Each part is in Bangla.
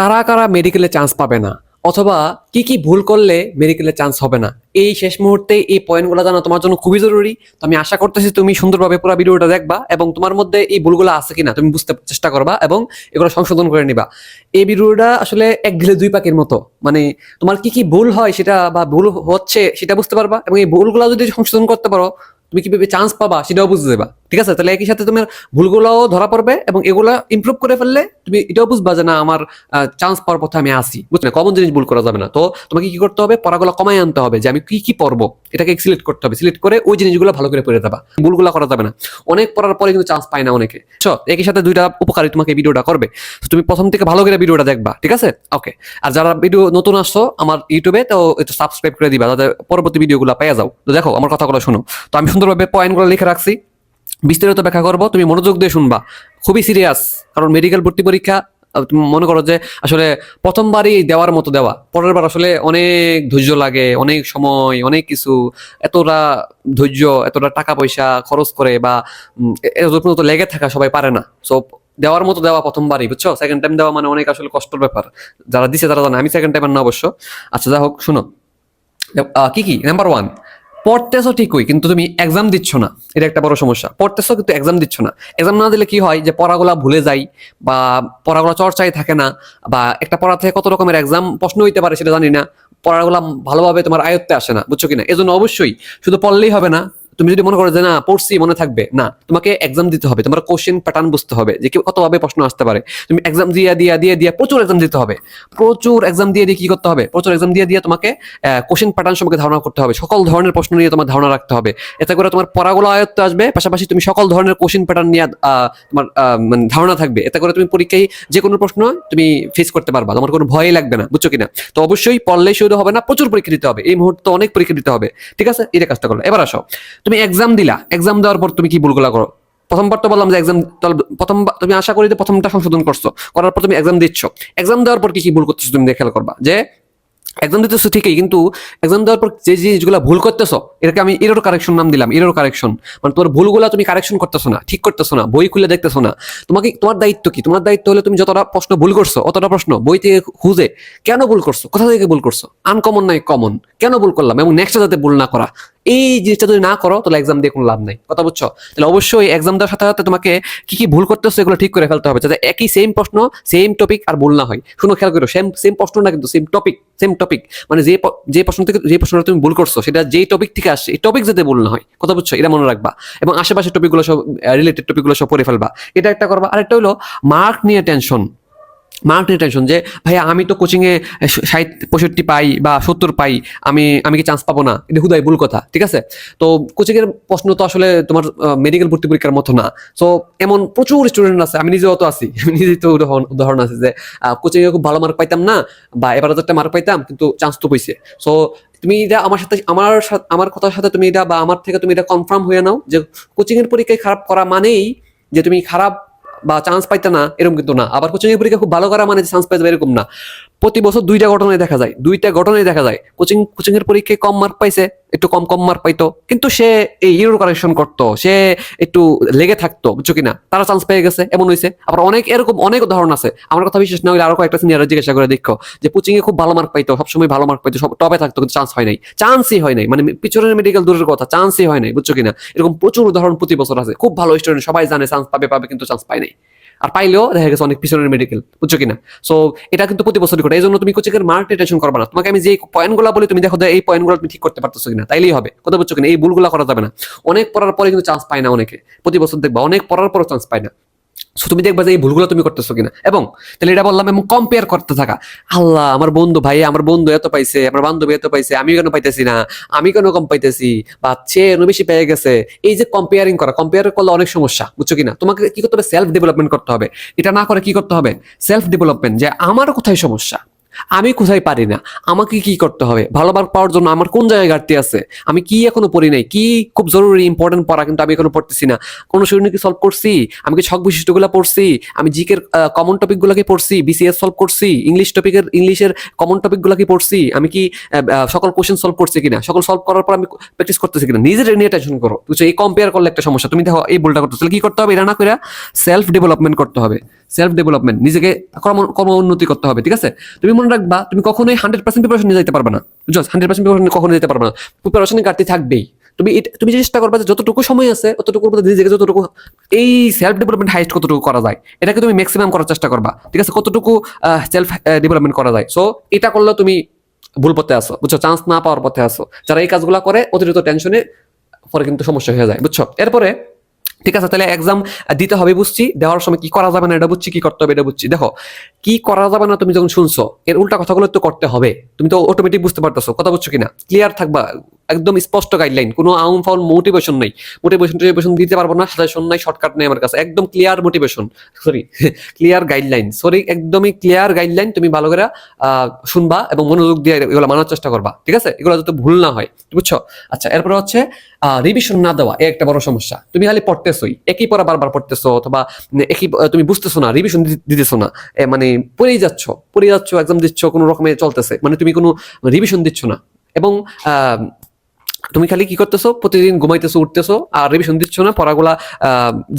কারা কারা মেডিকেলে চান্স পাবে না? অথবা কি কি ভুল করলে মেডিকেলে চান্স হবে না? এই শেষ মুহূর্তে এই পয়েন্টগুলো জানা তোমার জন্য খুবই জরুরি। তো আমি আশা করতেছি তুমি সুন্দরভাবে পুরো ভিডিওটা দেখবা এবং তোমার মধ্যে এই ভুলগুলো আছে কিনা তুমি বুঝতে চেষ্টা করবা এবং এগুলো সংশোধন করে নিবা। এই ভিডিওটা আসলে এক ঢিলে দুই পাখির মতো। মানে তোমার কি কি ভুল হয় সেটা বা ভুল হচ্ছে সেটা বুঝতে পারবা এবং এই ভুলগুলো যদি সংশোধন করতে পারো, তুমি কীভাবে চান্স পাবা সেটাও বুঝতে দেবা। ঠিক আছে? তাহলে একই সাথে তোমার ভুলগুলোও ধরা পড়বে এবং এগুলা ইমপ্রুভ করে ফেললে তুমি এটাও বুঝবা যে না, আমার চান্স পাওয়ার পথে আমি আসি বুঝলে? কমন জিনিস ভুল করা যাবে না। তো তোমাকে কি করতে হবে? পড়াগুলো কমাই আনতে হবে যে আমি কি কি পড়ব? এটাকে সিলেক্ট করতে হবে। সিলেক্ট করে ওই জিনিসগুলো ভালো করে পড়ে যাবা। ভুলগুলো করা যাবে না। অনেক পড়ার পরে কিন্তু চান্স পায় না অনেকে। চো একই সাথে দুইটা উপকারী তোমাকে ভিডিওটা করবে। তুমি প্রথম থেকে ভালো করে ভিডিওটা দেখবা, ঠিক আছে? ওকে আর যারা ভিডিও নতুন আসছো আমার ইউটিউবে, তো একটু সাবস্ক্রাইব করে দিবা, যাতে পরবর্তী ভিডিওগুলো পেয়ে যাও। তো দেখো, আমার কথাগুলো শোনো। তো আমি সুন্দরভাবে পয়েন্টগুলো লিখে রাখছি। বিস্তারিত ব্যাখ্যা করব, তুমি মনোযোগ দিয়ে শুনবা। খুবই সিরিয়াস কারণ মেডিকেল ভর্তি পরীক্ষা মনে করো যে আসলে প্রথমবারই দেওয়ার মতো দেওয়া, পরের বার আসলে অনেক ধৈর্য লাগে, অনেক সময়, অনেক কিছু, এতটা ধৈর্য, এতটা টাকা পয়সা খরচ করে বা এত লেগে থাকা সবাই পারে না। সো দেওয়ার মতো দেওয়া প্রথমবারই, বুঝছ? সেকেন্ড টাইম দেওয়া মানে অনেক আসলে কষ্টের ব্যাপার। যারা দিছে তারা জানে, আমি সেকেন্ড টাইম না অবশ্য। আচ্ছা যা হোক, শুনো। কি কি? নাম্বার ওয়ান পড়তেছো ঠিকই, কিন্তু তুমি এক্সাম দিচ্ছ না। এটা একটা বড় সমস্যা। পড়তেছো কিন্তু এক্সাম দিচ্ছ না। এক্সাম না দিলে কি হয় যে পড়াগুলা ভুলে যাই বা পড়াগুলা চর্চায় থাকে না বা একটা পড়া থেকে কত রকমের এক্সাম প্রশ্ন হইতে পারে সেটা জানি না। পড়াগুলা ভালোভাবে তোমার আয়ত্তে আসে না, বুঝছ কিনা এজন্য অবশ্যই শুধু পড়লেই হবে না তুমি যদি মনে করো যে না, পড়ছি, মনে থাকবে, না, তোমাকে এক্সাম দিতে হবে, তোমার কোশ্চেন প্যাটার্ন বুঝতে হবে, যে কতভাবে প্রশ্ন আসতে পারে। তুমি এক্সাম দিয়ে দিয়ে দিয়ে দিয়ে প্রচুর এক্সাম দিতে হবে। প্রচুর এক্সাম দিয়ে দিয়ে কি করতে হবে? প্রচুর এক্সাম দিয়ে দিয়ে তোমাকে কোশ্চেন প্যাটার্ন সম্পর্কে ধারণা করতে হবে। সকল ধরনের প্রশ্ন নিয়ে তোমার ধারণা রাখতে হবে। এতে করে তোমার পড়াগুলো আয়ত্তে আসবে, পাশাপাশি তুমি সকল ধরনের কোশ্চেন প্যাটার্ন নিয়ে তোমার মানে ধারণা থাকবে। এতে করে তুমি পরীক্ষায় যে কোনো প্রশ্ন তুমি ফেস করতে পারবা। তোমার কোনো ভয়ই লাগবে না, বুঝছ কিনা? তো অবশ্যই পড়লেই শুধু হবে না, প্রচুর পরীক্ষা দিতে হবে। এই মুহূর্তে অনেক পরীক্ষা দিতে হবে। ঠিক আছে? এটা কাজটা করল। এবার আসো। তুমি এক্সাম দিলা। এক্সাম দেওয়ার পর তুমি কি ভুলগুলো করো? প্রথমবার তো বললাম যে এক্সাম প্রথম তুমি আশা করি যে প্রথমটা সংশোধন করছ। করার পর তুমি এক্সাম দিচ্ছ। এক্সাম দেওয়ার পর কি কি ভুল করতেছো তুমি খেয়াল করবা? যে এক্সাম দিতেছো ঠিকই, কিন্তু এক্সাম দেওয়ার পর যে জিনিসগুলো ভুল করতেছো, এটাকে আমি এরোর কারেকশন নাম দিলাম এরোর কারেকশন মানে তোমার ভুলগুলো তুমি কারেকশন করতেছো না, ঠিক করতেছো না, বই খুলে দেখতেছো না। তোমাকে তোমার দায়িত্ব কি? তোমার দায়িত্ব হলে তুমি যতটা প্রশ্ন ভুল করছ, অতটা প্রশ্ন বই থেকে খুঁজে কেন ভুল করছ? কোথা থেকে ভুল করছ? আনকমন নাই কমন কেন ভুল করলাম? এবং নেক্সট যাতে ভুল না করা? এই জিনিসটা যদি না করো, তাহলে এক্সাম দিয়ে কোনো লাভ নাই। কথা বুঝছ? তাহলে অবশ্যই এক্সাম দেওয়ার সাথে সাথে তোমাকে কি কি ভুল করতেছো, এগুলো ঠিক করে ফেলতে হবে, যাতে একই সেম প্রশ্ন সেম টপিক আর ভুল না হয়। শুনো, খেয়াল করো সেম সেম প্রশ্ন না কিন্তু সেম টপিক সেম টপিক মানে যে যে প্রশ্ন থেকে, যে প্রশ্নটা তুমি ভুল করছ, সেটা যেই টপিক থেকে আসছে, এই টপিক যাতে ভুল না হয়। কথা বুঝছ? এটা মনে রাখবা। এবং আশেপাশের টপিকগুলো সব রিলেটেড টপিকগুলো সব পড়ে ফেলবা। এটা একটা করবা। আরেকটা হলো মার্ক নিয়ে টেনশন মার্ক টেনশন যে ভাই আমি তো কোচিংয়ে ষাট, পঁয়ষট্টি পাই বা সত্তর পাই, আমি আমি কি চান্স পাবো না? এটা হুদাই ভুল কথা, ঠিক আছে? তো কোচিংয়ের প্রশ্ন তো আসলে তোমার মেডিকেল ভর্তি পরীক্ষার মতো না। সো এমন প্রচুর স্টুডেন্ট আছে, আমি নিজেও তো আছি, আমি নিজেই তো উদাহরণ আছে যে কোচিংয়ে খুব ভালো মার্ক পাইতাম না, বা এবার হাজারটা মার্ক পাইতাম, কিন্তু চান্স তো পইছে। সো তুমি এটা আমার সাথে, আমার আমার কথার সাথে তুমি এটা বা আমার থেকে তুমি এটা কনফার্ম হয়ে নাও যে কোচিংয়ের পরীক্ষায় খারাপ করা মানেই যে তুমি খারাপ বা চান্স পাইতে না, এরকম কিন্তু না। আবার কোচিং এর পরীক্ষা খুব ভালো করা মানে চান্স পাইতে এরকম না। প্রতি বছর দুইটা ঘটনায় দেখা যায়, দুইটা ঘটনায় দেখা যায়। কোচিং কোচিং এর পরীক্ষায় কম মার্ক পাইছে একটু কম কম মার্ক পাইতো। কিন্তু সে এই ইউরো কারেকশন করতো, সে একটু লেগে থাকতো, বুঝছ কিনা? তারা চান্স পেয়ে গেছে, এমন হয়েছে আবার অনেক, এরকম অনেক উদাহরণ আছে। আমার কথা বিশেষ না হলে আরও কয়েকটা সিনিয়র জিজ্ঞাসা করে দেখো, যে কোচিং এ খুব ভালো মার্ক পাইতো, সবসময় ভালো মার্ক পাইতো, সব টপে থাকতো, কিন্তু চান্স হয় নাই। চান্সই হয় নাই। মানে পিছনের মেডিকেল দূরের কথা চান্সই হয় নাই, বুঝছ কিনা? এরকম প্রচুর উদাহরণ প্রতি বছর আছে। খুব ভালো স্টুডেন্ট সবাই জানে চান্স পাবে পাবে, কিন্তু চান্স পায় নাই। আর পাইলেও দেখা গেছে অনেক পিছনের মেডিকেল বুঝছ কিনা? সো এটা কিন্তু প্রতি বছর ঘটে। এই জন্য তুমি কোচিংয়ের মার্ক টেনশন করবে না। তোমাকে আমি যে পয়েন্টগুলো বলি, তুমি দেখো এই পয়েন্টগুলো তুমি ঠিক করতে পারতেছো কিনা। তাইলেই হবে। কথা বুঝছ কিনা? এই ভুলগুলো করা যাবে না। অনেক পড়ার পরে কিন্তু চান্স পায় না অনেকে। প্রতি বছর দেখবা, অনেক পড়ার পরও চান্স পায় না। সো তুমি দেখবা যে এই ভুলগুলো তুমি করতেছো কিনা। এবং তাহলে এটা বললাম, এবং কম্পেয়ার করতে থাকা। আল্লাহ, আমার বন্ধু ভাই, আমার বন্ধু এত পাইছে, আমার বান্ধবী এত পাইছে আমি কেন পাইতেছি না? আমি কেন কম পাইতেছি? বা সে এর বেশি পেয়ে গেছে। এই যে কম্পেয়ারিং করা কম্পেয়ার করলে অনেক সমস্যা, বুঝছ কিনা? তোমাকে কি করতে হবে? সেলফ ডেভেলপমেন্ট করতে হবে। এটা না করে কি করতে হবে? সেলফ ডেভেলপমেন্ট যে আমার কোথায় সমস্যা? আমি কোথায় পারি না? আমাকে কি করতে হবে? ভালো মার্ক পাওয়ার জন্য আমার কোন জায়গায় ঘাটতি আছে? আমি কি এখনও পড়ি নাই? কি খুব জরুরি ইম্পর্টেন্ট পড়া কিন্তু আমি এখনও পড়তেছি না। কোন শরীর কি সলভ করছি? আমি কি ছক বিশিষ্টগুলো পড়ছি? আমি জিকের কমন টপিকগুলোকে পড়ছি? বিসিএস সলভ করছি? ইংলিশ টপিকের ইংলিশের কমন টপিকগুলো কি পড়ছি? আমি কি সকল কোশ্চেন সলভ করছি কিনা? সকল সলভ করার পর আমি প্র্যাকটিস করতেছি কিনা? নিজের নিয়ে টেনশন করো। বুঝছ? এই কম্পেয়ার করলে একটা সমস্যা। তুমি দেখো, এই ভুলটা করতেছো। তাহলে কি করতে হবে? এটা না করে সেলফ ডেভেলপমেন্ট করতে হবে। সেলফ ডেভেলপমেন্ট নিজেকে কর্ম উন্নতি করতে হবে, ঠিক আছে? তুমি মনে তুমি কখনোই হান্ড্রেড পার্সেন্ট প্রিপারেশন নিয়ে যেতে পারবে না। বুঝছ হান্ড্রেড পার্সেন্ট প্রিপারেশন কখনো যেতে পারবে না। প্রিপারেশনের ঘাটতি থাকবেই। তুমি তুমি চেষ্টা করবে যে যতটুকু সময় আছে ততটুকুর মধ্যে নিজেকে যতটুকু, এই সেলফ ডেভেলপমেন্ট হাইস্ট কতটুকু করা যায়, এটাকে তুমি ম্যাক্সিমাম করার চেষ্টা করবা। ঠিক আছে? কতটুকু সেলফ ডেভেলপমেন্ট করা যায়। সো এটা করলে তুমি ভুল পথে আসো বুঝছ? চান্স না পাওয়ার পথে আসো যারা এই কাজগুলো করে, অতিরিক্ত টেনশনে পরে কিন্তু সমস্যা হয়ে যায়, বুঝছ? এরপরে ঠিক আছে? তাহলে এক্সাম দিতে হবে বুঝছি, দেওয়ার সময় কি করা যাবে না এটা বুঝছি, কি করতে হবে এটা বুঝছি। দেখো, কি করা যাবে না তুমি যখন শুনছো, এর উল্টা কথাগুলো তো করতে হবে। তুমি তো অটোমেটিক বুঝতে পারতেছো, কথা বুঝছ কিনা? ক্লিয়ার থাকবা? একদম স্পষ্ট গাইডলাইন কোনো আউন ফাউন মোটিভেশন নেই। মোটিভেশন টোটিভেশন দিতে পারব না সাজেশন নাই শর্টকাট নেই আমার কাছে। একদম clear motivation sorry clear guideline sorry একদমই ক্লিয়ার গাইডলাইন তুমি ভালো করে শুনবা এবং মনোযোগ দিয়ে এগুলো মানার চেষ্টা করবা, ঠিক আছে? এগুলো যাতে ভুল না হয়, বুঝছ? আচ্ছা এরপরে হচ্ছে রিভিশন না দেওয়া, এ একটা বড় সমস্যা। তুমি খালি পড়তেছোই, একই পড়া বারবার পড়তেছো অথবা একই তুমি বুঝতেছো না রিভিশন দিতেছো না মানে পড়েই যাচ্ছ পড়েই যাচ্ছ এক্সাম দিচ্ছ, কোনো রকমে চলতেছে মানে তুমি কোনো রিভিশন দিচ্ছ না। এবং তুমি খালি কি করতেছো? প্রতিদিন ঘুমাইতেছো, উঠতেছো, আর রিভিশন দিচ্ছ না? পড়াগুলা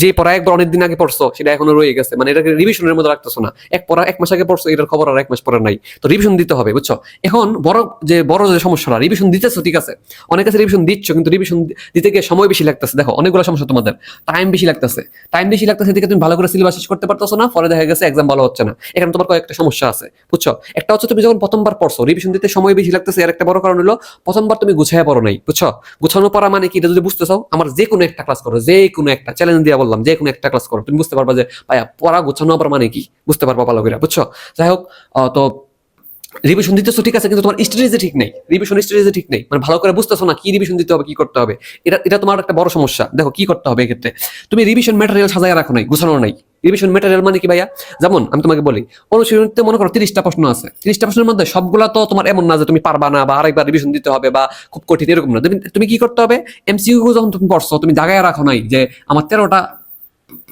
যে পড়া একবার অনেকদিন আগে পড়ছো, সেটা এখনও রয়ে গেছে। মানে এটাকে রিভিশনের মধ্যে রাখতেছো না। এক পড়া, এক মাস আগে পড়ছো, এটার খবর আর এক মাস পরে নাই। তো রিভিশন দিতে হবে, বুঝছ? এখন বড়, যে বড় যে সমস্যাটা রিভিশন দিতেছো, ঠিক আছে? অনেক কাছে রিভিশন দিচ্ছ, কিন্তু রিভিশন দিতে গিয়ে সময় বেশি লাগতেছে। দেখো, অনেকগুলো সমস্যা তোমাদের। টাইম বেশি লাগতেছে। টাইম বেশি লাগতেছে দেখে তুমি ভালো করে সিলেবাস শেষ করতে পারতেছো না, পরে দেখা গেছে এক্সাম ভালো হচ্ছে না। এখানে তোমার কয়েকটা সমস্যা আছে, বুঝছ? একটা হচ্ছে তুমি যখন প্রথমবার পড়ছো রিভিশন দিতে সময় বেশি লাগতেছে, আর একটা বড় কারণ হলো, প্রথমবার তুমি গুছাইয়া পড়ো নাই বুঝছ? গুছানো পড়া মানে কি, এটা যদি বুঝতে চাও, আমার যে কোনো একটা ক্লাস করো, যে কোনো একটা চ্যালেঞ্জ দিয়ে বললাম, যে কোনো একটা ক্লাস করো, তুমি বুঝতে পারবা যে, ভাইয়া, পড়া গুছানো পড়া মানে কি? বুঝতে পারবা ভালো করে, বুঝছ? যাই হোক তো রিভিশন দিতেছো, ঠিক আছে, কিন্তু তোমার স্ট্রেটেজি ঠিক নেই রিভিশন স্ট্রেটেজি ঠিক নেই মানে ভালো করে বুঝতেছো না, কি রিভিশন দিতে হবে, কি করতে হবে, এটা এটা তোমার একটা বড় সমস্যা, দেখো, কি করতে হবে এক্ষেত্রে? তুমি রিভিশন ম্যাটেরিয়াল সাজায় রাখো নাই গুছানো নাই রিভিশন ম্যাটেরিয়াল মানে কি ভাইয়া? যেমন আমি তোমাকে বলি, অনুশীলনীতে মনে করো তিরিশটা প্রশ্ন আছে। তিরিশটা প্রশ্নের মধ্যে সবগুলা তো তোমার এমন না যে তুমি পারবা না বা আরেকবার রিভিশন দিতে হবে বা খুব কঠিন, এরকম না। তুমি কি করতে হবে? এমসিকিউ যখন তুমি পড়ছো, তুমি জায়গায় রাখো নাই যে আমার তেরোটা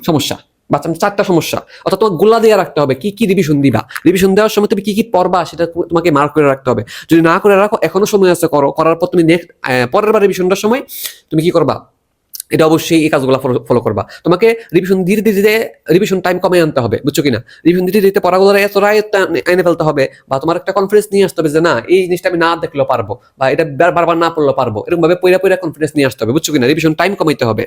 সমস্যা বাচ্চা চারটা সমস্যা, অর্থাৎ তোমার গোল্লা দিয়ে রাখতে হবে, কি কি রিভিশন দিবা? রিভিশন দেওয়ার সময় তুমি কি কি পড়বা সেটা তোমাকে মার্ক করে রাখতে হবে। যদি না করে রাখো, এখনও সময় আছে, করো। করার পর তুমি নেক্সট পরের বার রিভিশনটার সময় তুমি কি করবা? এটা অবশ্যই এই কাজগুলো ফলো করবা। তোমাকে রিভিশন ধীরে ধীরে রিভিশন টাইম কমে আনতে হবে, বুঝছ কিনা? রিভিশন ধীরে ধীরে পড়াগুলো এত রায় এনে ফেলতে হবে বা তোমার একটা কনফিডেন্স নিয়ে আসতে হবে যে না, এই জিনিসটা আমি না দেখলেও পারব বা এটা বারবার না পড়লেও পারব। এরকম ভাবে পয়রা পয়রা কনফিডেন্স নিয়ে আসতে হবে, বুঝছ কিনা? রিভিশন টাইম কমাইতে হবে।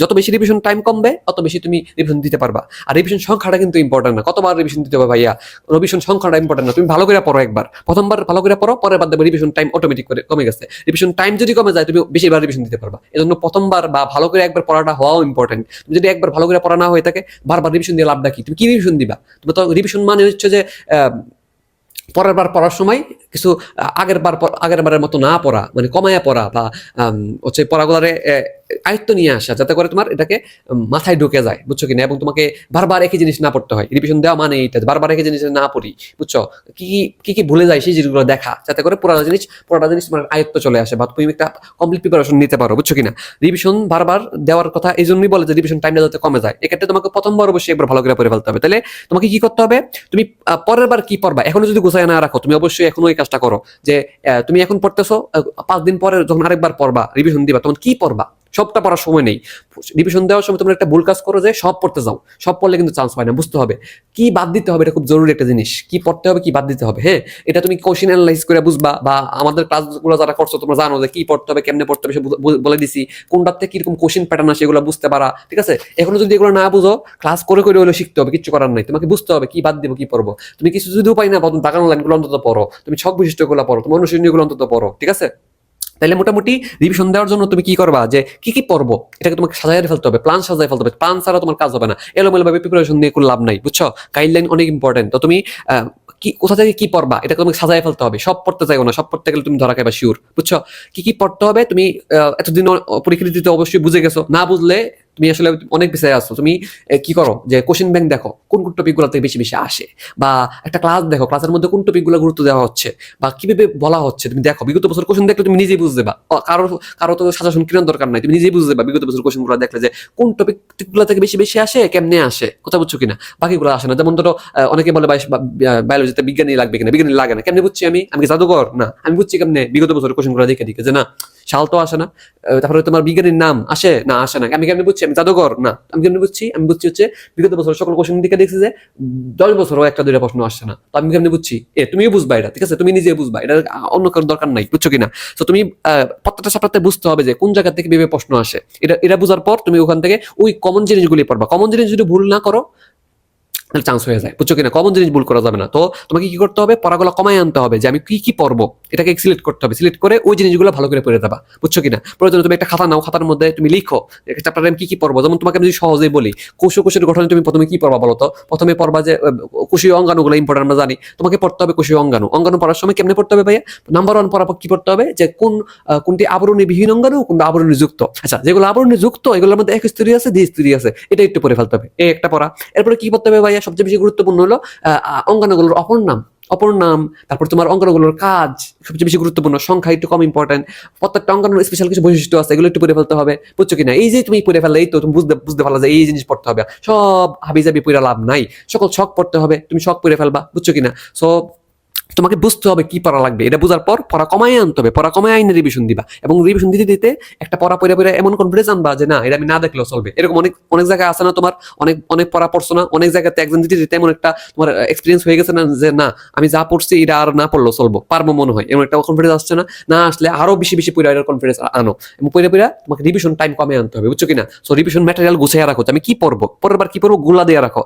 যত বেশি রিভিশন টাইম কমবে, তত বেশি তুমি রিভিশন দিতে পারবা। আর রিভিশন সংখ্যাটা কিন্তু ইম্পর্টেন্ট না। কতবার রিভিশন দিতে হবে ভাইয়া? রিভিশন সংখ্যাটা ইম্পর্টেন্ট না। তুমি ভালো করে পড়ো একবার। প্রথমবার ভালো করে পড়ো, পরের বার দেবে রিভিশন টাইম অটোমেটিক করে কমে গেছে। রিভিশন টাইম যদি কমে যায়, তুমি বেশিবার রিভিশন দিতে পারবা। এজন্য প্রথমবার বা ভালো করে একবার পড়াটা হওয়াও ইম্পর্টেন্ট তুমি যদি একবার ভালো করে পড়া না হয়ে থাকে, বারবার রিভিশন দিয়ে লাভটা কি? তুমি কি রিভিশন দিবা? তুমি তো রিভিশন মানে হচ্ছে যে পরের বার পড়ার সময় কিছু আগের বার আগের বারের মতো না পড়া মানে কমায়া পড়া বা হচ্ছে পড়াগুলারে আয়ত্ত নিয়ে আসা, যাতে করে তোমার এটাকে মাথায় ঢুকে যায়, বুঝছ কিনা এবং তোমাকে বারবার একই জিনিস না পড়তে হয়। রিভিশন দেওয়া মানে এইটা বারবার একই জিনিস না পড়ি, বুঝছ? কি কি কি ভুলে যায় সেই জিনিসগুলো দেখা, যাতে করে পুরোটা জিনিস পুরোটা জিনিস তোমার আয়ত্ত চলে আসে বা তুমি একটা কমপ্লিট প্রিপারেশন নিতে পারো, বুঝছ কিনা রিভিশন বারবার দেওয়ার কথা এই জন্যই বলে যে রিভিশন টাইমটা যাতে কমে যায়। এক্ষেত্রে তোমাকে প্রথমবার অবশ্যই একবার ভালো করে পড়ে ফেলতে হবে। তাহলে তোমাকে কি করতে হবে? তুমি পরের বার কি পড়বা? এখনও যদি গোছায় না রাখো, তুমি অবশ্যই এখনও এই কাজটা করো। যে তুমি এখন পড়তেছো পাঁচ দিন পরে যখন আরেকবার পড়বা রিভিশন দিবা, তখন কি পড়বা? সবটা পড়ার সময় নেই। রিভিশন দেওয়ার সময় তোমরা একটা ভুল কাজ করো যে সব পড়তে যাও। সব পড়লে কিন্তু চান্স পায় না, বুঝতে হবে। কি বাদ দিতে হবে এটা খুব জরুরি একটা জিনিস। কি পড়তে হবে, কি বাদ দিতে হবে হ্যাঁ? এটা তুমি কোশ্চেন অ্যানালাইজ করে বুঝবা বা আমাদের ক্লাসগুলো যারা করছ, তোমরা জানো যে কি পড়তে হবে, কেমনে পড়তে হবে, সে বলে দিছি। কোনটার থেকে কীরকম কোশ্চেন প্যাটার্ন আছে সেগুলো বুঝতে পারা, ঠিক আছে? এখনও যদি এগুলো না বুঝো ক্লাস করে করে হলে শিখতে হবে কিছু করার নাই। তোমাকে বুঝতে হবে কি বাদ দিব, কি পড়ব। তুমি কিছু যদি উপায় না তুমি বাগান লাইনগুলো অন্তত পড়ো। তুমি ছক বিশিষ্টগুলো পড়ো, তুমি অনুশীলনীগুলো অন্তত পড়ো, ঠিক আছে? তাহলে মোটামুটি রিভিশন দেওয়ার জন্য তুমি কি করবা? যে কি কি পর্ব এটাকে তোমাকে সাজাই ফেলতে হবে প্ল্যান সাজাই ফেলতে হবে। প্ল্যান ছাড়া তোমার কাজ হবে না। এলোমেলোভাবে প্রিপারেশন নিয়ে কোনো লাভ নাই, বুঝছ? গাইডলাইন অনেক ইম্পর্টেন্ট তো তুমি কি, কোথা থেকে কি পড়বা? এটা তোমাকে সাজাই ফেলতে হবে। সব পড়তে চাইব না, সব পড়তে গেলে তুমি ধরা খাইবা শিওর বুঝছ? কি কি পড়তে হবে? তুমি এতদিন পরীক্ষা দিতে অবশ্যই বুঝে গেছো। না বুঝলে তুমি আসলে অনেক বিষয়ে আসছো তুমি কি করো? যে কোশ্চেন ব্যাংক দেখো কোন কোন টপিকগুলো থেকে বেশি বেশি আসে? বা একটা ক্লাস দেখো ক্লাসের মধ্যে কোন টপিকগুলো গুরুত্ব দেওয়া হচ্ছে? বা কীভাবে বলা হচ্ছে? তুমি দেখো বিগত বছর কোশ্চেন দেখলে তুমি নিজেই বুঝতে অ, কারও কারও তো সাজেশন কেনার দরকার নাই তুমি নিজেই বুঝতে পারবা বিগত বছর কোশ্চেনগুলো দেখলে যে কোন টপিকগুলো থেকে বেশি বেশি আসে কেমনে আসে? কথা বুঝছ কিনা? বাকিগুলো আসে না। যেমন ধরো অনেকে বলে বায়োলজিতে বিজ্ঞানী লাগবে কিনা? বিজ্ঞানী লাগে না। কেমনে বুঝছি আমি? আমি জাদুঘর না আমি বুঝছি কেমনে? বিগত বছর কোশ্চেনগুলো দেখে দেখে যে না শাল তো আসে না। তারপরে তোমার বিজ্ঞানীর নাম আসে? না আসে না। আমি কেমনে বুঝছি? আমি জাদুঘর? না। আমি কেমনে বুঝছি? আমি বুঝছি হচ্ছে বিগত বছর সকল কোশ্চেন দিকে দেখছি যে, দশ বছরও একটা, দুইটা প্রশ্ন আসছে না। তো আমি কেমনে বুঝছি? এ, তুমিও বুঝবা এটা, ঠিক আছে? তুমি নিজে বুঝবা। এটা অন্য কারোর দরকার নাই, বুঝছ কিনা? তো তুমি প্রত্যেকটা সাপ্তাহে বুঝতে হবে যে, কোন জায়গা থেকে বিবে প্রশ্ন আসে। এটা এটা বোঝার পর তুমি ওখান থেকে ওই কমন জিনিসগুলি পড়বা। কমন জিনিস যদি ভুল না করো চান্স হয়ে যায়। বুঝছ কিনা? কমন জিনিস ভুল করা যাবে না। তো তোমাকে কি করতে হবে? পড়াগুলো কমায় আনতে হবে যে আমি কি কি পড়ব এটাকে সিলেক্ট করতে হবে। সিলেক্ট করে ওই জিনিসগুলো ভালো করে পড়ে দেবা বুঝছ কিনা? প্রয়োজনে তুমি একটা খাতা নাও। খাতার মধ্যে তুমি লিখো চ্যাপ্টারে আমি কি কি পড়ব যেমন তোমাকে আমি যদি সহজেই বলি কোষ কোষের গঠনে তুমি প্রথমে কি পড়বা বলো তো? প্রথমে পড়বা যে কোষীয় অঙ্গাণুগুলো ইম্পর্টেন্ট আমরা জানি। তোমাকে পড়তে হবে কোষীয় অঙ্গাণু। অঙ্গাণু পড়ার সময় কেমনে পড়তে হবে ভাইয়া? নাম্বার ওয়ান পড়া কি পড়তে হবে? যে কোন কোনটি আবরণী বিহীন অঙ্গাণু, কোনটা আবরণী যুক্ত আচ্ছা যেগুলো আবরণী যুক্ত এগুলোর মধ্যে এক স্ত্রী আছে দ্বি স্তরী আছে। এটা একটু পড়ে ফেলতে হবে। এই একটা পড়া। এরপরে কি পড়তে হবে ভাইয়া? সবচেয়ে বেশি গুরুত্বপূর্ণ হলো অঙ্গাণুগুলোর অপর নাম। অপর নাম, তারপর তোমার অঙ্গাণুগুলোর কাজ সবচেয়ে বেশি গুরুত্বপূর্ণ, সংখ্যা একটু কম ইম্পর্টেন্ট প্রত্যেকটা অঙ্গাণুর স্পেশাল কিছু বৈশিষ্ট্য আছে, এগুলো একটু পড়ে ফেলতে হবে। বুঝছ কিনা? এই যে তুমি পড়ে ফেললে, এই তো তুমি বুঝতে বুঝতে পারলা যে এই জিনিস পড়তে হবে। সব হাবি জাবি পড়ে লাভ নাই। সকল শখ পড়তে হবে, তুমি শখ পড়ে ফেলবা, বুঝছ কিনা? সো তোমাকে বুঝতে হবে কি পড়া লাগবে। এটা বোঝার পর পড়া কমায় আনতে হবে, পড়া কমায় আইনে রিভিশন দিবা এবং রিভিশন দিতে দিতে একটা পড়া পড়ে পড়ে এমন কনফিডেন্স আনবা যে না, এটা আমি না দেখলেও চলবে। এরকম অনেক অনেক জায়গায় আছে না তোমার, অনেক অনেক পড়া পড়ছো না, অনেক জায়গাতে একজন দিতে দিতে এমন একটা তোমার এক্সপিরিয়েন্স হয়ে গেছে না যে না, আমি যা পড়ছি এটা আর না পড়লেও চলবো, পারব মনে হয়। এমন একটা কনফিডেন্স আসছে না না আসলে আরও বেশি বেশি পড়ে এটার কনফিডেন্স আনো। এবং পড়ে পড়ে তোমাকে রিভিশন টাইম কমে আনতে হবে, বুঝছ কিনা? সো রিভিশন ম্যাটেরিয়াল গুছিয়ে রাখো আমি কি পড়ব। পরের বার কি পড়ব, গুলা দিয়ে রাখো।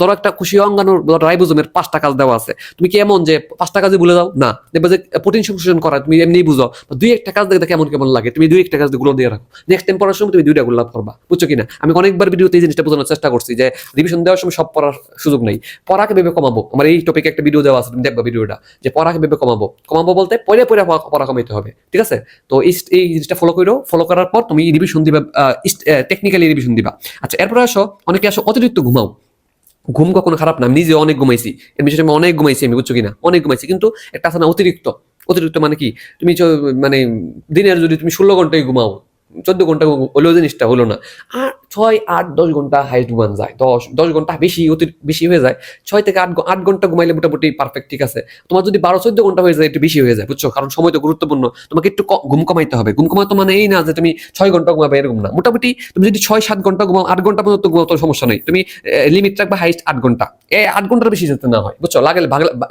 ধরো একটা খুশি অঙ্গানুর রাইবোজোমের পাঁচটা কাজ দেওয়া আছে। তুমি কি এমন যে পাঁচটা কাজে ভুলে যাও না দেখবে যে প্রোটিন করা, তুমি এমনি বুঝো দুই একটা কাজ দেখতে কেমন কেমন লাগে, তুমি দুই একটা কাজগুলো দিয়ে রাখো। নেক্সট টাইম পড়ার সময় তুমি দুইটা গুলো করবা, বুঝছ কিনা? আমি অনেকবার ভিডিওতে এই জিনিসটা বোঝানোর চেষ্টা করছি যে রিভিশন দেওয়ার সময় সব পড়ার সুযোগ নেই। পড়াকে ভেবে কমাবো। আমার এই টপিকে একটা ভিডিও দেওয়া আছে, তুমি দেখবা ভিডিওটা যে পড়াকে ভেবে কমাবো। কমাবো বলতে পরে পরে পড়া- কমাইতে হবে, ঠিক আছে? তো এই জিনিসটা ফলো করো ফলো করার পর তুমি রিভিশন দিবা টেকনিক্যালি রিভিশন দিবা। আচ্ছা এরপরে আসো, অনেকে আসো, অতিরিক্ত ঘুমাও। ঘুম কখনো খারাপ না, আমি নিজে অনেক ঘুমাইছি। এর বিষয়ে আমি অনেক ঘুমাইছি আমি, বুঝছ কিনা? অনেক ঘুমাইছি। কিন্তু একটা আছে না, অতিরিক্ত। অতিরিক্ত মানে কি? তুমি মানে দিনের যদি তুমি ষোলো ঘন্টায় ঘুমাও, চোদ্দ ঘণ্টা হলেও জিনিসটা হলো না। আর ছয় আট দশ ঘণ্টা হাইস্ট ঘুমান যায়, দশ দশ ঘণ্টা বেশি অতি, বেশি হয়ে যায়। ছয় থেকে আট আট ঘণ্টা ঘুমাইলে মোটামুটি পারফেক্ট ঠিক আছে? তোমার যদি বারো, চোদ্দ ঘণ্টা হয়ে যায়, একটু বেশি হয়ে যায়, বুঝছ? কারণ সময় তো গুরুত্বপূর্ণ। তোমাকে একটু ঘুম কমাইতে হবে। ঘুম কমাতে মানে এই না যে তুমি ছয় ঘণ্টা ঘুমাবে, এরকম না। মোটামুটি তুমি যদি ছয়, সাত ঘণ্টা ঘুমাও, আট ঘণ্টা পর্যন্ত ঘুমাও, তো সমস্যা নেই। তুমি লিমিট রাখবে হাইস্ট আট ঘণ্টা। এই আট ঘণ্টার বেশি যেতে না হয়, বুঝছ? লাগলে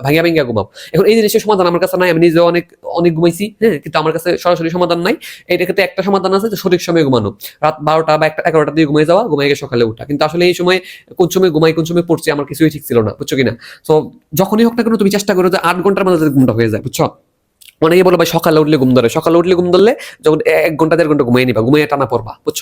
ভাঙিয়া ভাঙিয়া ঘুমাও। এখন এই জিনিসের সমাধান আমার কাছে নাই, আমি নিজে অনেক অনেক ঘুমাইছি হ্যাঁ? কিন্তু আমার কাছে সরাসরি সমাধান নাই। এটা ক্ষেত্রে একটা সমাধান আছে যে সঠিক সময় ঘুমানো। রাত বারোটা বা একটা, এগারোটা দিয়ে ঘুমিয়ে যাওয়া ঘুমাই গিয়ে সকালে উঠা। কিন্তু আসলে এই সময় কোন সময় ঘুমাই কোন সময় পড়ছি, আমার কিছুই ঠিক ছিল না, বুঝছ কিনা? তো যখনই হোক না কেন তুমি চেষ্টা করো যে আট ঘণ্টার মধ্যে ঘুমটা হয়ে যায়, বুঝছ? অনেকে বলো ভাই সকালে উঠলে ঘুম ধরে। সকালে উঠলে ঘুম ধরলে যখন এক ঘণ্টা, দেড় ঘণ্টা ঘুমিয়ে নিবা, ঘুমিয়ে টানা পড়বা, বুঝছ?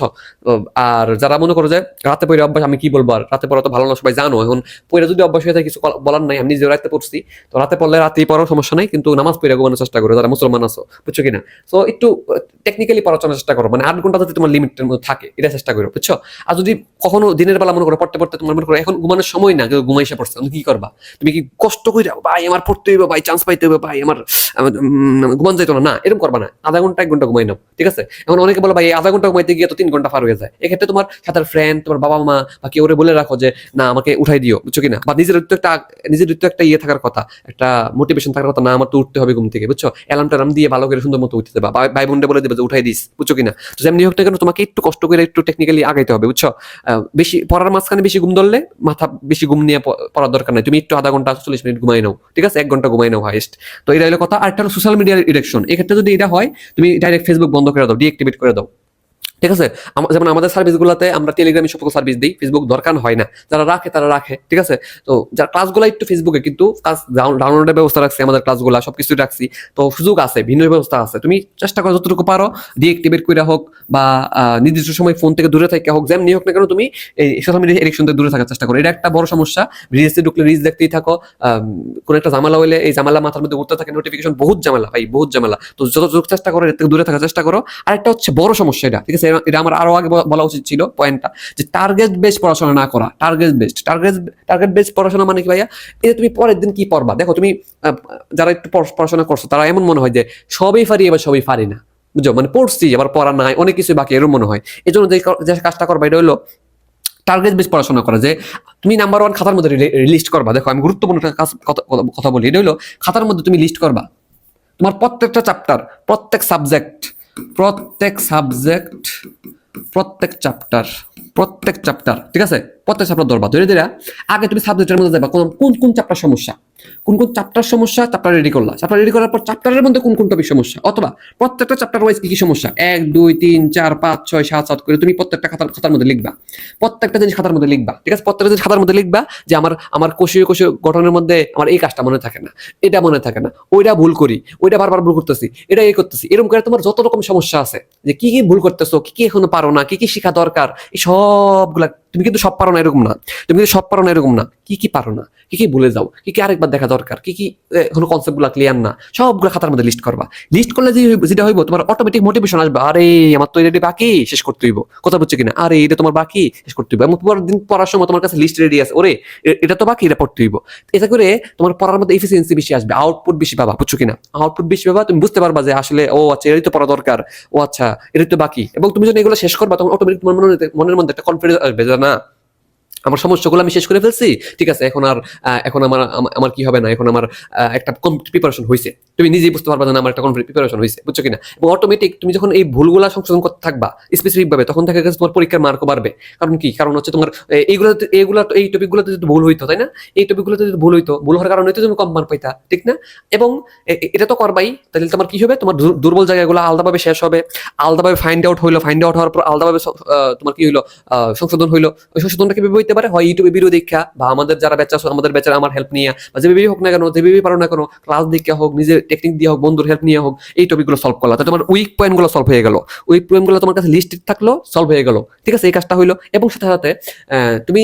আর যারা মনে করো যে রাতে পড়ে অভ্যাস, আমি কি বলব আর রাতে পড়া তো ভালো না, সবাই জানো। এখন পড়ে যদি অভ্যাস হয়ে থাকে, কিছু বলার নাই, আমি নিজেও রাতে পড়ছি। তো রাতে পড়লে রাতেই পড়ার সমস্যা নাই, কিন্তু নামাজ পড়ে ঘুমানোর চেষ্টা করো, যারা মুসলমান আছো, বুঝছ কিনা? তো একটু টেকনিক্যালি পড়ার চেষ্টা করো। মানে আট ঘণ্টা যদি তোমার লিমিটের মধ্যে থাকে, এটা চেষ্টা করো, বুঝছ? আর যদি কখনো দিনের বেলা মনে করো পড়তে পড়তে তোমার মনে করো এখন ঘুমানোর সময় না, কেউ ঘুমাইসে পড়ছে তুমি কি করবা? তুমি কি কষ্ট করে ভাই, আমার পড়তে হইবে, ভাই চান্স পাইতে হবে ভাই, আমার ঘুমান যাইতো না এরকম করবা না, আধা ঘণ্টা, এক ঘণ্টা ঘুমাই নাও, ঠিক আছে? এখন অনেকে বলে, ভাই আধা ঘণ্টা ঘুমাইতে গিয়ে তো তিন ঘণ্টা পার হয়ে যায়। এক্ষেত্রে তোমার সাথে ফ্রেন্ড তোমার বাবা মা বা কেউ বলে রাখো যে, না, আমাকে উঠাই দিও, বুঝছ কিনা? বা নিজের তো একটা, নিজের তো একটা ইয়ে থাকার কথা, একটা মোটিভেশন থাকার কথা, না, আমার তো উঠতে হবে ঘুম থেকে, বুঝছ? অ্যালার্ম টালাম দিয়ে ভালো করে সুন্দর মতো উঠতে দেবা। ভাই বোনটা বলে দেবে যে, উঠাই দিস, বুঝছ কিনা? তো যেমনি হোক কেন, তোমাকে একটু কষ্ট করে একটু টেকনিক্যালি আগাইতে হবে, বুঝছ? বেশি, পড়ার মাঝখানে বেশি ঘুম ধরলে মাথা বেশি ঘুম নিয়ে পড়ার দরকার নাই। তুমি একটু আধা ঘণ্টা, চল্লিশ মিনিট ঘুমাই নাও, ঠিক আছে? এক ঘণ্টা ঘুমাই নাও হাইস্ট তো এটা হলো কথা। আর একটা সোশ্যাল মিডিয়ার ইলেকশন এক্ষেত্রে যদি এটা হয়, তুমি ডাইরেক্ট ফেসবুক বন্ধ করে দাও ডিএক্টিভেট করে দাও। ঠিক আছে? যেমন আমাদের সার্ভিসগুলোতে আমরা টেলিগ্রামে সকল সার্ভিস দিই ফেসবুক দরকার হয় না। যারা রাখে, তারা রাখে, ঠিক আছে? তো যারা ক্লাসগুলো একটু ফেসবুকে কিন্তু ক্লাস ডাউনলোডের ব্যবস্থা রাখছি আমাদের ক্লাসগুলো সবকিছু রাখছি। তো সুযোগ আছে, ভিন্ন ব্যবস্থা আছে। তুমি চেষ্টা করো যতটুকু পারো ডিএক্টিভেট করে হোক বা নির্দিষ্ট সময় ফোন থেকে দূরে থেকে হোক, যেমনি হোক না কেন তুমি এই সোশ্যাল মিডিয়া এডিকশন থেকে দূরে থাকার চেষ্টা করো। এটা একটা বড় সমস্যা। রিলসে ঢুকলে রিলস দেখতেই থাকো। কোনো একটা ঝামেলা হলে এই ঝামেলা মাথার মধ্যে উঠতে থাকে নোটিফিকেশন বহুত ঝামেলা, ভাই, বহুত ঝামেলা। তো যতটুকু চেষ্টা করো, এর থেকে দূরে থাকার চেষ্টা করো। আর একটা হচ্ছে বড় সমস্যা এটা, ঠিক আছে? এটা- আমার আরও আগে বলা উচিত ছিল পয়েন্টটা যে টার্গেট বেস পড়াশোনা না করা target based target target base পড়াশোনা মানে কি ভাইয়া? এটা তুমি পরের দিন কি পড়বা? দেখো তুমি যারা একটু পড়াশোনা করছ, তারা এমন মনে হয় যে সবই পারি এবার সবই পারি না। বুঝছ? মানে পড়ছি আবার পড়া নাই, অনেক কিছু বাকি এরকম মনে হয়। এই জন্য যে কাজটা করবা, এটা হলো টার্গেট বেস পড়াশোনা করা, যে তুমি নাম্বার ওয়ান খাতার মধ্যে লিস্ট করবা। দেখো, আমি গুরুত্বপূর্ণ একটা কাজ কথা বলি, এটা হলো খাতার মধ্যে তুমি লিস্ট করবা। তোমার প্রত্যেকটা চ্যাপ্টার প্রত্যেক সাবজেক্ট প্রত্যেক সাবজেক্ট প্রত্যেক চ্যাপ্টার প্রত্যেক চ্যাপ্টার ঠিক আছে? প্রত্যেক চ্যাপ্টার ধরবা ধরে ধীরে আগে তুমি সাবজেক্টের মধ্যে যাবা কোন কোন চ্যাপ্টার সমস্যা? কোন কোন চ্যাপ্টার সমস্যা চ্যাপ্টার রেডি করলা। চ্যাপ্টার রেডি করার পর চ্যাপ্টারের মধ্যে কোন কোন টপিক সমস্যা? অথবা প্রত্যেকটা চ্যাপ্টার ওয়াইজ কি কি সমস্যা? এক, দুই, তিন, চার, পাঁচ, ছয়, সাত সাত করে তুমি প্রত্যেকটা খাতার খাতার মধ্যে লিখবা। প্রত্যেকটা জিনিস খাতার মধ্যে লিখবা। ঠিক আছে? প্রত্যেকটা জিনিস খাতার মধ্যে লিখবা যে আমার আমার কোষীয় কোষীয় গঠনের মধ্যে আমার এই কাজটা মনে থাকে না, এটা মনে থাকে না, ওইটা ভুল করি, ওইটা বারবার ভুল করতেছি, এটা এই করতেছি, এরকম করে তোমার যত রকম সমস্যা আছে, যে কি কি ভুল করতেছো, কি কি এখনও পারো না, কি কি শেখা দরকার, এই সবগুলা তুমি কিন্তু সব পারো না এরকম না। তুমি কিন্তু সব পারো না এরকম না। কি কি পারো না? কি কি ভুলে যাও? কি কি আরেকবার দেখা দরকার? কি কি এ, এখনও কনসেপ্টগুলা ক্লিয়ার না? সবগুলো খাতার মধ্যে লিস্ট করবা। লিস্ট করলে যেটা হইব তোমার অটোমেটিক মোটিভেশন আসবে। আরে আমার তো এটা বাকি শেষ করতে হইব। কথা বুঝছ কিনা? আরে এটা তোমার বাকি শেষ করতে হইব। এবং পরের দিন পড়ার সময় তোমার কাছে লিস্ট রেডি আছে। ওরে এটা তো বাকি এটা পড়তে হইব। এটা করে তোমার পড়ার মধ্যে এফিসিয়েন্সি বেশি আসবে আউটপুট বেশি পাবা বুঝছ কিনা? আউটপুট বেশি পাবা তুমি বুঝতে পারবা যে আসলে ও আচ্ছা এটাই তো পড়া দরকার। ও আচ্ছা এটাই তো বাকি। এবং তুমি যখন এগুলো শেষ করবা তখন অটোমেটিক তোমার মনের মধ্যে একটা কনফিডেন্স আসবে যে না আমার সমস্যাগুলো আমি শেষ করে ফেলছি। ঠিক আছে এখন আর এখন আমার আমার কি হবে না? এখন আমার একটা কমপ্লিট প্রিপারেশন হয়েছে তুমি নিজেই বুঝতে পারবা না, আমার একটা কমপ্লিট প্রিপারেশন হয়েছে বুঝছ কিনা? এবং অটোমেটিক তুমি যখন এই ভুলগুলা সংশোধন করতে থাকবা স্পেসিফিক ভাবে তখন দেখা গেছে তোমার পরীক্ষার মার্কও বাড়বে। কারণ কি? কারণ হচ্ছে তোমার এইগুলো এইগুলো এই টপিকগুলোতে যদি ভুল হইতো তাই না? এই টপিকগুলোতে যদি ভুল হইতো ভুল হওয়ার কারণে তো তুমি কম মার্ক পাইতা ঠিক না? এবং এটা তো করবাই তাহলে তোমার কি হবে? তোমার দুর- দুর্বল জায়গাগুলো আলাদাভাবে শেষ হবে আলাদাভাবে ফাইন্ড আউট হইল ফাইন্ড আউট হওয়ার পর আলাদাভাবে তোমার কি হইল? সংশোধন হইল। ওই সংশোধনটা কীভাবে হইতে পারে, হয় ইউটিউবে ভিডিও দেখা বা আমাদের যারা বেচা আমাদের বেচারা আমার হেল্প নিয়ে বা যেভাবেই হোক না কেন, যেভাবেই পারো না কেন ক্লাস দেখে হোক, নিজের টেকনিক দিয়ে হোক, বন্ধুর হেল্প নিয়ে হোক, এই টপিকগুলো সলভ করলা। তো তোমার উইক পয়েন্টগুলো সলভ হয়ে গেল। উইক পয়েন্টগুলো তোমার কাছে লিস্টেড থাকল সলভ হয়ে গেল। ঠিক আছে, এই কাজটা হইল। এবং সাথে সাথে তুমি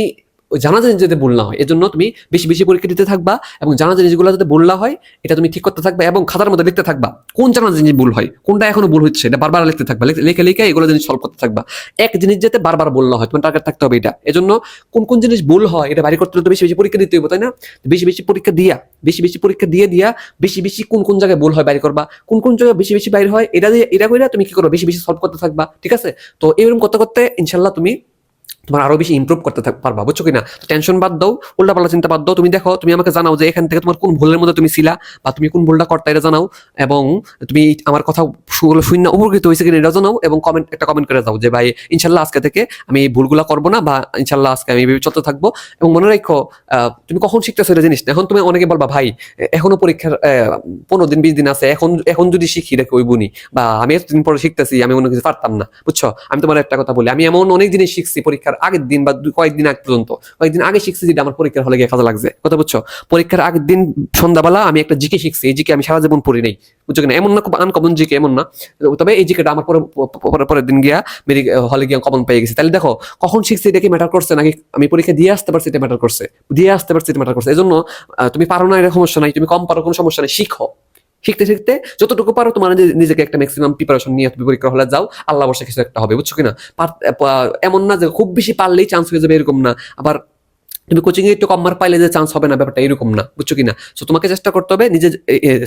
জানা জিনিস যাতে ভুল না হয়, এজন্য তুমি বেশি বেশি পরীক্ষা দিতে থাকবা এবং জানা জিনিসগুলো যাতে ভুল না হয়, এটা তুমি ঠিক করতে থাকবা এবং খাতার মধ্যে লিখতে থাকবা। কোন জানা জিনিস ভুল হয়, কোনটা এখনও ভুল হচ্ছে, এটা বারবার লিখতে থাকবা। লিখে- লিখে এগুলো জিনিস সলভ করতে থাকবা। এক জিনিস যাতে বারবার ভুল না হয়, তোমার টার্গেট থাকতে হবে এটা। এজন্য কোন কোন জিনিস ভুল হয়, এটা বাইরে করতে তো বেশি বেশি পরীক্ষা দিতে হবে তাই না? বেশি বেশি পরীক্ষা দিয়া, বেশি বেশি পরীক্ষা দিয়ে দিয়া বেশি বেশি কোন কোন জায়গায় ভুল হয় বাইরে করবা, কোন কোন জায়গায় বেশি বেশি বাইরে হয়, এটা দিয়ে এটা করে তুমি কি করো বেশি বেশি সলভ করতে থাকবা, ঠিক আছে? তো এরকম করতে করতে ইনশাল্লাহ তুমি তোমার আরও বেশি ইমপ্রুভ করতে পারবা, বুঝছ কিনা? টেনশন বাদ দাও উল্টা পাল্টা চিন্তা বাদ দাও। তুমি দেখো, তুমি আমাকে জানাও যে এখান থেকে তোমার কোন ভুলের মধ্যে তুমি ছিলা বা তুমি কোন ভুলটা করতে এটা জানাও এবং তুমি আমার কথা শূন্য উপকৃত হয়েছে কিনা এটা জানাও এবং কমেন্ট একটা কমেন্ট করে দাও যে, ভাই, ইনশাল্লাহ আজকে থেকে আমি এই ভুলগুলা করব না বা ইনশাল্লাহ আজকে আমি এইভাবে চলতে থাকব। এবং মনে রাখো তুমি কখন শিখতেছো এটা জিনিস। এখন তুমি অনেকে বলবা, ভাই, এখনও পরীক্ষার পনেরো দিন, বিশ দিন আছে, এখন এখন যদি শিখি, দেখো ওই বুনি বা আমি এতদিন পরে শিখতেছি, আমি অন্য কিছু পারতাম না। বুঝছ? আমি তোমার একটা কথা বলি, আমি এমন অনেক জিনিস শিখছি পরীক্ষার আগের দিন বা কয়েকদিন আগ পর্যন্ত, কয়েকদিন আগে শিখছি যেটা আমার পরীক্ষার হলে গিয়ে কাজে লাগছে। কথা বুঝছ? পরীক্ষার আগের দিন সন্ধ্যাবেলা আমি একটা জিকে শিখছি, এই জিকে আমি সারা জীবন পড়ি নাই। বুঝছ কিনা? এমন না, খুব আনকমন জিকে, এমন না। তবে এই জিকেটা আমার পরে পরে- পরের দিন গিয়া মেরি হলে গিয়ে কমন পেয়ে গেছি। তাহলে দেখো, কখন শিখছি এটা কি ম্যাটার করছে? নাকি আমি পরীক্ষা দিয়ে আসতে পারছি, এটা ম্যাটার করছে? দিয়ে আসতে পারছি, এটা ম্যাটার করছে। এই জন্য তুমি পারো না এটা সমস্যা নাই। তুমি কম পারো, কোনো সমস্যা নাই। শিখো। শিখতে শিখতে যতটুকু পারো তোমার নিজে- নিজেকে একটা ম্যাক্সিমাম প্রিপারেশন নিয়ে তুমি পরীক্ষা হলে যাও। আল্লাহ বর্ষে কিছু একটা হবে, বুঝছ কিনা? এমন না যে খুব বেশি পারলেই চান্স হয়ে যাবে, এরকম না। আবার তুমি কোচিং এ একটু কম মার্ক পাইলে যে চান্স হবে না ব্যাপারটা, এরকম না, বুঝছ কিনা? সো তোমাকে চেষ্টা করতে হবে নিজে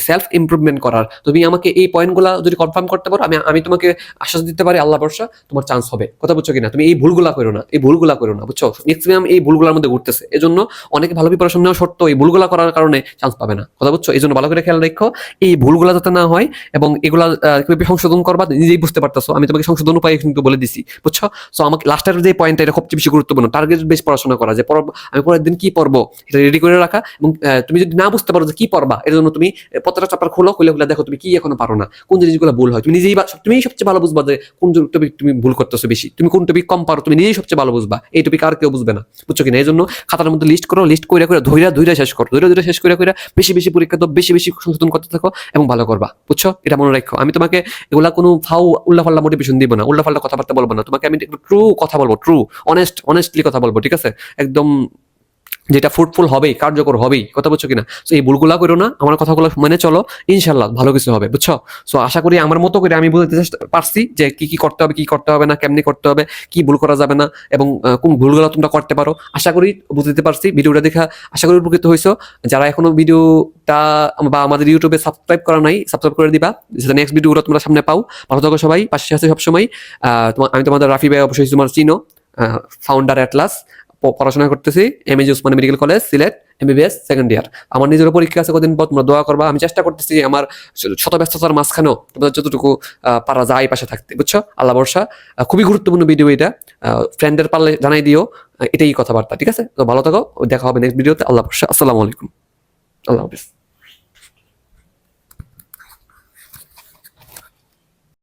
সেলফ ইমপ্রুভমেন্ট করার। তুমি আমাকে এই পয়েন্টগুলো যদি কনফার্ম করতে পারো, আমি আমি তোমাকে আশ্বাস দিতে পারি আল্লাহ ভরসা, তোমার চান্স হবে। কথা বুঝছ কিনা? তুমি এই ভুলগুলা করো না, এই ভুলগুলা করো না, বুঝছ? ম্যাক্সিমাম এই ভুলগুলোর মধ্যে ঘুরতেছে। এজন্য অনেকে ভালো প্রিপারেশন নেওয়া সত্ত্বেও এই ভুলগুলা করার কারণে চান্স পাবে না। কথা বুঝছ? এই জন্য ভালো করে খেয়াল রাখো, এই ভুলগুলা যাতে না হয় এবং এগুলা কীভাবে সংশোধন করবা নিজেই বুঝতে পারতেছো। আমি তোমাকে সংশোধন উপায় কিন্তু বলে দিছি, বুঝছ? সো আমাকে লাস্টের যে পয়েন্টটা এটা সবচেয়ে বেশি গুরুত্বপূর্ণ। টার্গেট বেশ পড়াশোনা করা, যে আমি পরের দিন কি পড়ব এটা রেডি করে রাখা এবং তুমি যদি না বুঝতে পারো যে কি পড়বা এর জন্য তুমি প্রত্যেকটা চাপার খোলো, খুলে খুলে দেখো তুমি কি এখনও পারো না, কোন জিনিসগুলো ভুল হয়। তুমি নিজেই তুমি সবচেয়ে ভালো বুঝবা যে কোন টপিক তুমি ভুল করতেছো বেশি। তুমি কোন টপিক কম পারো, তুমি নিজেই সবচেয়ে ভালো বুঝবা। এই টপিক আর কেউ বুঝবে না, বুঝছ কিনা? এই জন্য খাতার মধ্যে লিস্ট করো লিস্ট করে করে ধৈরা ধৈরা শেষ করো। ধৈরা ধৈরা শেষ করে করে বেশি বেশি পরীক্ষা তো বেশি বেশি সংশোধন করতে থাকো এবং ভালো করবা, বুঝছ? এটা মনে রাখো। আমি তোমাকে এগুলা কোনো ফাউ, উল্লাফাল্লা মোটিভেশন দিব না। উল্লাফাল্লা কথাবার্তা বলব না। তোমাকে আমি একটু ট্রু কথা বলব ট্রু অনেস্ট অনেস্টলি কথা বলব, ঠিক আছে? একদম যেটা ফ্রুটফুল হবেই, কার্যকর হবেই, কথা বুঝছ কিনা? তো এই ভুলগুলা করো না, আমার কথাগুলো মেনে চলো ইনশাল্লাহ ভালো কিছু হবে, বুঝছ? সো আশা করি আমার মতো করে আমি বুঝতে পারছি যে কি কি করতে হবে, কি করতে হবে না, কেমনি করতে হবে, কি ভুল করা যাবে না, এবং কোন ভুলগুলো তোমরা করতে পারো। আশা করি বুঝতে পারছি, ভিডিওটা দেখা, আশা করি উপকৃত হয়েছো যারা এখনও ভিডিওটা বা আমাদের ইউটিউবে সাবস্ক্রাইব করা নাই সাবস্ক্রাইব করে দিবা যাতে নেক্সট ভিডিওগুলো তোমরা সামনে পাও। ভালো থাকো সবাই, পাশে আছে সবসময়। আমি তোমাদের রাফি ভাই অবশ্যই তোমার চিনো ফাউন্ডার অ্যাটলাস পড়াশোনা করতেছি M A Usman medical college Sylhet MBBS second year আমার নিজেরও পরীক্ষা আছে কদিন পর, তোমরা দোয়া করবা। আমি চেষ্টা করতেছি আমার শত ব্যস্ততার মাঝখানেও তোমাদের যতটুকু পারা যায় পাশে থাকতে, বুঝছ? আল্লাহ বর্ষা খুবই গুরুত্বপূর্ণ ভিডিও এটা। ফ্রেন্ডের পারলে জানাই দিও। এটাই কথাবার্তা, ঠিক আছে? তো ভালো থাকো, দেখা হবে নেক্সট ভিডিওতে আল্লাহ বর্ষা আসসালামু আলাইকুম। আল্লাহ হাফিজ।